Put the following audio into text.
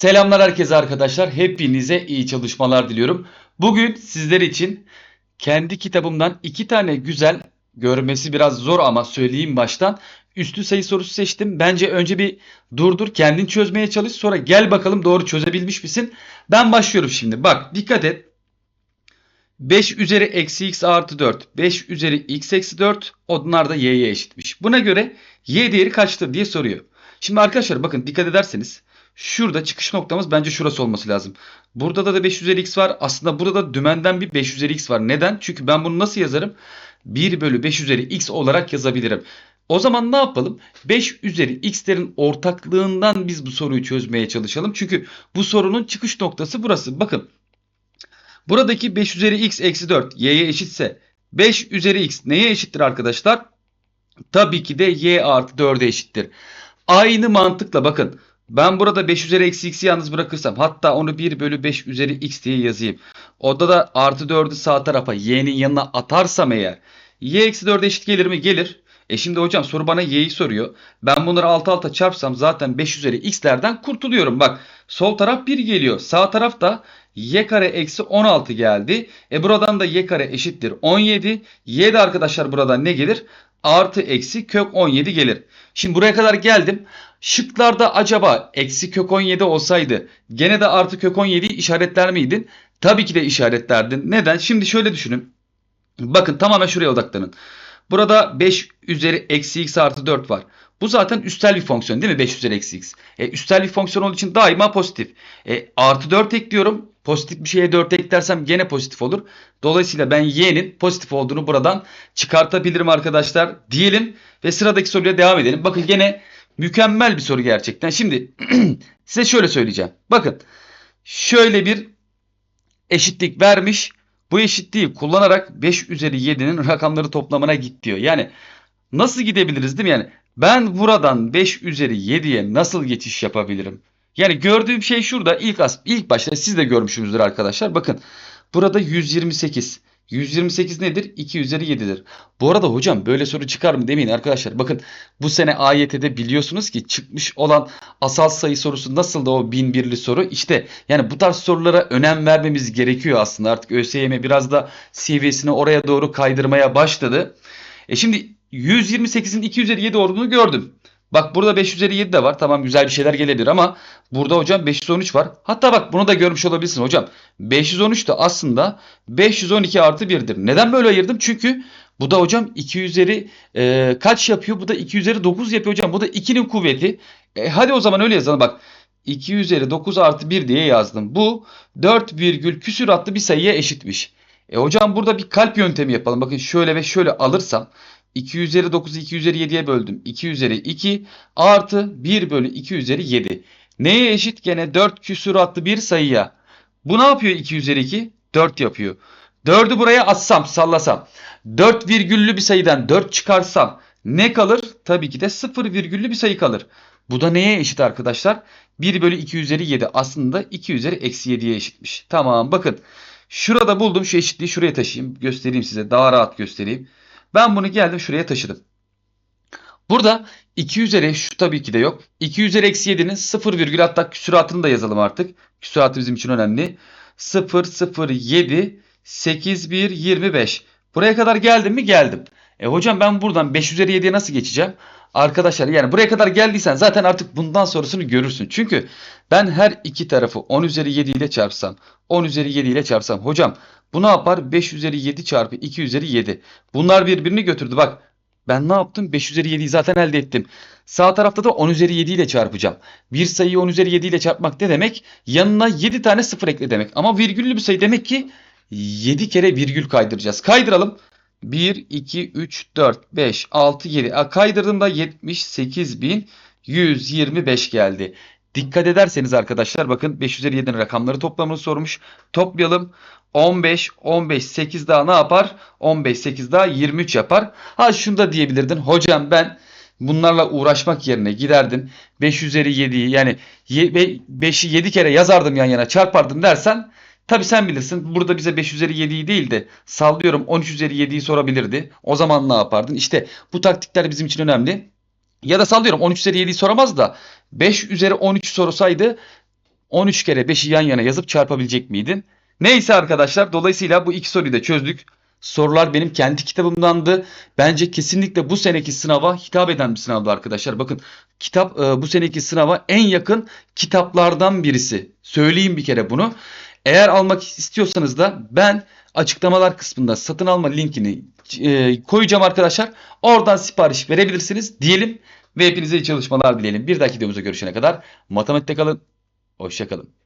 Selamlar herkese arkadaşlar. Hepinize iyi çalışmalar diliyorum. Bugün sizler için kendi kitabımdan iki tane güzel, görmesi biraz zor ama söyleyeyim baştan. Üstü sayı sorusu seçtim. Bence önce bir durdur, kendin çözmeye çalış. Sonra gel bakalım doğru çözebilmiş misin? Ben başlıyorum şimdi. Bak dikkat et. 5 üzeri eksi x artı 4. 5 üzeri x eksi 4. Onlar da y'ye eşitmiş. Buna göre y değeri kaçtır diye soruyor. Şimdi arkadaşlar bakın dikkat ederseniz şurada çıkış noktamız bence şurası olması lazım. Burada da, da 5 üzeri x var. Aslında burada da dümenden bir 5 üzeri x var. Neden? Çünkü ben bunu nasıl yazarım? 1 bölü 5 üzeri x olarak yazabilirim. O zaman ne yapalım? 5 üzeri x'lerin ortaklığından biz bu soruyu çözmeye çalışalım. Çünkü bu sorunun çıkış noktası burası. Bakın buradaki 5 üzeri x eksi 4 y'ye eşitse 5 üzeri x neye eşittir arkadaşlar? Tabii ki de y artı 4'e eşittir. Aynı mantıkla bakın ben burada 5 üzeri eksi x'i yalnız bırakırsam hatta onu 1 bölü 5 üzeri x diye yazayım. Orada da artı 4'ü sağ tarafa y'nin yanına atarsam eğer y eksi 4'e eşit gelir mi? Gelir. E şimdi hocam soru bana y'yi soruyor. Ben bunları alt alta çarpsam zaten 5 üzeri x'lerden kurtuluyorum. Bak sol taraf 1 geliyor. Sağ taraf da y kare eksi 16 geldi. E buradan da y kare eşittir 17. Y de arkadaşlar buradan ne gelir? Artı eksi kök 17 gelir. Şimdi buraya kadar geldim. Şıklarda acaba eksi kök 17 olsaydı gene de artı kök 17'yi işaretler miydin? Tabii ki de işaretlerdin. Neden? Şimdi şöyle düşünün. Bakın tamamen şuraya odaklanın. Burada 5 üzeri eksi x artı 4 var. Bu zaten üstel bir fonksiyon değil mi? 5 üzeri eksi x. E, üstel bir fonksiyon olduğu için daima pozitif. E, artı 4 ekliyorum. Pozitif bir şeye 4 eklersem gene pozitif olur. Dolayısıyla ben y'nin pozitif olduğunu buradan çıkartabilirim arkadaşlar diyelim. Ve sıradaki soruya devam edelim. Bakın gene mükemmel bir soru gerçekten. Şimdi size şöyle söyleyeceğim. Bakın şöyle bir eşitlik vermiş. Bu eşitliği kullanarak 5 üzeri 7'nin rakamları toplamına git diyor. Yani nasıl gidebiliriz değil mi? Yani ben buradan 5 üzeri 7'ye nasıl geçiş yapabilirim? Yani gördüğüm şey şurada ilk as ilk başta siz de görmüşsünüzdür arkadaşlar. Bakın burada 128. 128 nedir? 2 üzeri 7'dir. Bu arada hocam böyle soru çıkar mı demeyin arkadaşlar. Bakın bu sene AYT'de biliyorsunuz ki çıkmış olan asal sayı sorusu nasıl da o 1001'li soru. İşte yani bu tarz sorulara önem vermemiz gerekiyor aslında. Artık ÖSYM biraz da seviyesini oraya doğru kaydırmaya başladı. E şimdi 128'in 2 üzeri 7 olduğunu gördüm. Bak burada 5 üzeri 7 de var. Tamam güzel bir şeyler gelebilir ama burada hocam 513 var. Hatta bak bunu da görmüş olabilirsin hocam. 513 de aslında 512 artı 1'dir. Neden böyle ayırdım? Çünkü bu da hocam 2 üzeri e, kaç yapıyor? Bu da 2 üzeri 9 yapıyor hocam. Bu da 2'nin kuvveti. E, hadi o zaman öyle yazalım bak. 2 üzeri 9 artı 1 diye yazdım. Bu 4 virgül küsür adlı bir sayıya eşitmiş. E hocam burada bir kalp yöntemi yapalım. Bakın şöyle ve şöyle alırsam 2 üzeri 9'u 2 üzeri 7'ye böldüm. 2 üzeri 2 artı 1 bölü 2 üzeri 7. Neye eşit? Gene 4 küsuratlı bir sayıya. Bu ne yapıyor 2 üzeri 2? 4 yapıyor. 4'ü buraya atsam sallasam. 4 virgüllü bir sayıdan 4 çıkarsam ne kalır? Tabii ki de 0 virgüllü bir sayı kalır. Bu da neye eşit arkadaşlar? 1 bölü 2 üzeri 7 aslında 2 üzeri eksi 7'ye eşitmiş. Tamam bakın. Şurada buldum şu eşitliği şuraya taşıyayım. Göstereyim size daha rahat göstereyim. Ben bunu geldim şuraya taşıdım. Burada 2 üzeri şu tabii ki de yok. 2 üzeri eksi 7'nin 0 virgül hatta küsuratını da yazalım artık. Küsuratı bizim için önemli. 0 0 7 8 1 25. Buraya kadar geldim mi? Geldim. E hocam ben buradan 5 üzeri 7'ye nasıl geçeceğim? Arkadaşlar yani buraya kadar geldiysen zaten artık bundan sonrasını görürsün. Çünkü ben her iki tarafı 10 üzeri 7 ile çarpsam 10 üzeri 7 ile çarpsam hocam bu ne yapar? 5 üzeri 7 çarpı 2 üzeri 7. Bunlar birbirini götürdü. Bak ben ne yaptım? 5 üzeri 7'yi zaten elde ettim. Sağ tarafta da 10 üzeri 7 ile çarpacağım. Bir sayıyı 10 üzeri 7 ile çarpmak ne demek? Yanına 7 tane sıfır ekle demek. Ama virgüllü bir sayı demek ki 7 kere virgül kaydıracağız. Kaydıralım. 1, 2, 3, 4, 5, 6, 7. Kaydırdığımda 78.125 geldi. Dikkat ederseniz arkadaşlar bakın 5 üzeri 7'nin rakamları toplamını sormuş. Toplayalım. 15, 15, 8 daha ne yapar? 15, 8 daha 23 yapar. Ha şunu da diyebilirdin. Hocam ben bunlarla uğraşmak yerine giderdim. 5 üzeri 7'yi yani 5'i 7 kere yazardım yan yana çarpardım dersen Tabi sen bilirsin burada bize 5 üzeri 7'yi değil de sallıyorum 13 üzeri 7'yi sorabilirdi. O zaman ne yapardın? İşte bu taktikler bizim için önemli. Ya da sallıyorum 13 üzeri 7'yi soramaz da 5 üzeri 13 sorsaydı 13 kere 5'i yan yana yazıp çarpabilecek miydin? Neyse arkadaşlar dolayısıyla bu iki soruyu da çözdük. Sorular benim kendi kitabımdandı. Bence kesinlikle bu seneki sınava hitap eden bir sınavdı arkadaşlar. Bakın kitap e, bu seneki sınava en yakın kitaplardan birisi. Söyleyeyim bir kere bunu. Eğer almak istiyorsanız da ben açıklamalar kısmında satın alma linkini e, koyacağım arkadaşlar. Oradan sipariş verebilirsiniz diyelim ve hepinize iyi çalışmalar dileyelim. Bir dahaki videomuzda görüşene kadar matematikte kalın. Hoşça kalın.